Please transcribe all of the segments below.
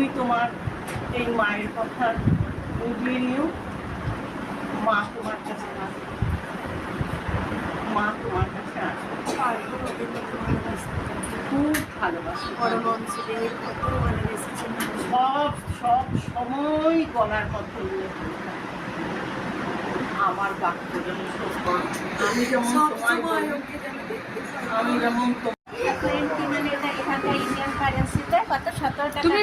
তুমি তোমার এই মায়ের কথা বুঝিয়ে নিও। মা তোমার কাছে আসবে। মা তোমার কাছে আসবে। খুব ভালোবাসে। সব সব সময় গলার কথা উল্লেখ আমার বাক্য যেমন আমি যেমন। আমি মানে এখানকার ইন্ডিয়ান কারেন্সিতে কত টাকা তুমি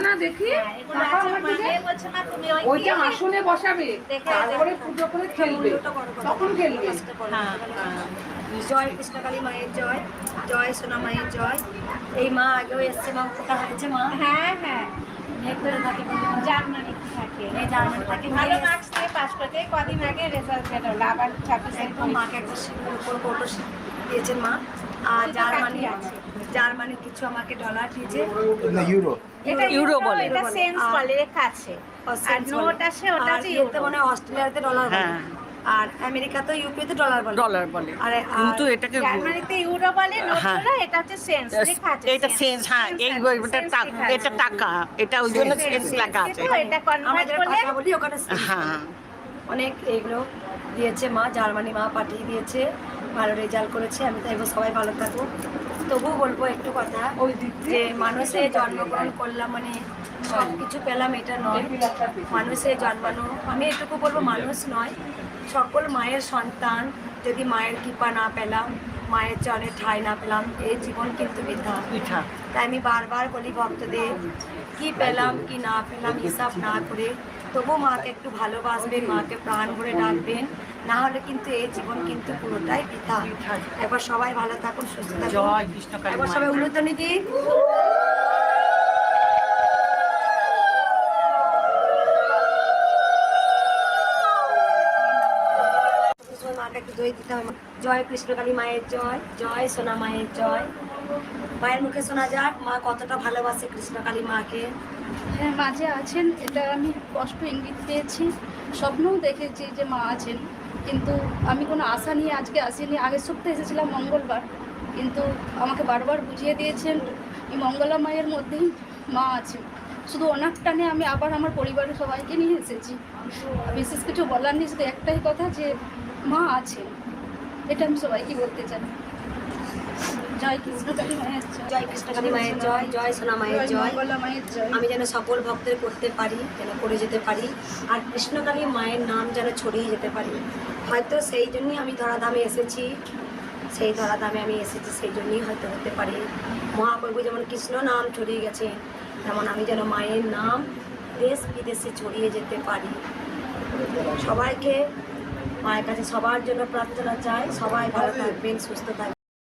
না দেখি হ্যাঁ, ওইটা আসনে বসাবে তারপরে পুজো করে খেলবে বড় কথা। তখন খেলবে। হ্যাঁ, হ্যাঁ। জয় কৃষ্ণকালী মায়ের জয় জয় সোনা মায়ের জয় এই মা আগেও এসছে মা কোথা হয়েছে মা হ্যাঁ হ্যাঁ ভেতরে থাকে জার্মানি থাকে ভালো মার্কস দিয়ে পাস করতে কদিন আগে রেজাল্ট বেরোলো আবার ছাব্বিশে মাকে একটা শিল্পের দিয়েছেন মা। আর জার্মানি আছে। জার্মানি কিছু আমাকে ডলার দিয়েছে। ইউরো এটা ইউরো বলে। এটা। সেন্স বলে লেখা আছে। আর। নোট আছে ওটা ইউরো মানে অস্ট্রেলিয়াতে ডলার বলে। হ্যাঁ। আর আমেরিকাতে ইউপিতে ডলার বলে। ডলার বলে। আরে কিন্তু এটাকে জার্মানিতে ইউরো বলে হ্যাঁ। নোটগুলো এটা হচ্ছে সেন্স লেখা আছে এটা সেন্স হ্যাঁ এই এটা টাকা এটা টাকা এটা ওই জন্য সেন্স লেখা আছে। এটা কনভার্ট করলে কথা বলি ওখানে হ্যাঁ। অনেক এগুলো দিয়েছে মা জার্মানি মা পাঠিয়ে দিয়েছে ভালো রেজাল্ট করেছে আমি চাইব সবাই ভালো থাকুক তবুও বলব একটু কথা ওই যে মানুষে জন্মগ্রহণ করলাম মানে সব কিছু পেলাম এটা নয়। মানুষে জন্মানো আমি এটুকু বলব মানুষ নয় সকল মায়ের সন্তান যদি মায়ের কৃপা না পেলাম মায়ের চরণে ঠাই না পেলাম এই জীবন কিন্তু বৃথা। তাই আমি বারবার বলি ভক্তদের কি পেলাম কি না পেলাম হিসাব না করে তবু মাকে একটু ভালোবাসবেন মাকে প্রাণ ভরে ডাকবেন না হলে কিন্তু এই জীবন কিন্তু পুরোটাই বৃথা। একবার সবাই ভালো থাকুন সুস্থ থাকুন। একবার সবাই উন্নতনী দিন। মাকে একটু জয় দিতে হবে। জয় কৃষ্ণকালী মায়ের জয় জয় সোনা মায়ের জয়। মায়ের মুখে শোনা যাক, মা কতটা ভালোবাসে কৃষ্ণকালী মাকে। হ্যাঁ মাঝে আছেন, এটা আমি স্পষ্ট ইঙ্গিত পেয়েছি। স্বপ্নও দেখেছি যে মা আছেন। কিন্তু আমি কোনো আশা নিয়ে আজকে আসিনি। আগের সপ্তাহে এসেছিলাম মঙ্গলবার, কিন্তু আমাকে বারবার বুঝিয়ে দিয়েছেন এই মঙ্গলা মায়ের মধ্যেই মা আছেন। শুধু ওনার টানে আমি আবার আমার পরিবারের সবাইকে নিয়ে এসেছি। বিশেষ কিছু বলার নেই, শুধু একটাই কথা যে মা আছে। এটা আমি সবাইকে বলতে চাই। জয় কৃষ্ণকালী মায়ের জয় জয় কৃষ্ণকালী মায়ের জয় জয় সোনা মায়ের জয় জয়। মায়ের জয়। আমি যেন সকল ভক্তের করতে পারি যেন করে যেতে পারি আর কৃষ্ণকালী মায়ের নাম যেন ছড়িয়ে যেতে পারি। হয়তো সেই জন্যই আমি ধরাধামে এসেছি সেই ধরাধামে আমি এসেছি সেই জন্যই হয়তো হতে পারি। মহাপ্রভু যেমন কৃষ্ণ নাম ছড়িয়ে গেছে তেমন আমি যেন মায়ের নাম দেশ বিদেশে ছড়িয়ে যেতে পারি। সবাইকে মায়ের কাছে সবার জন্য প্রার্থনা চাই সবাই ভালো থাকবেন সুস্থ থাকবেন।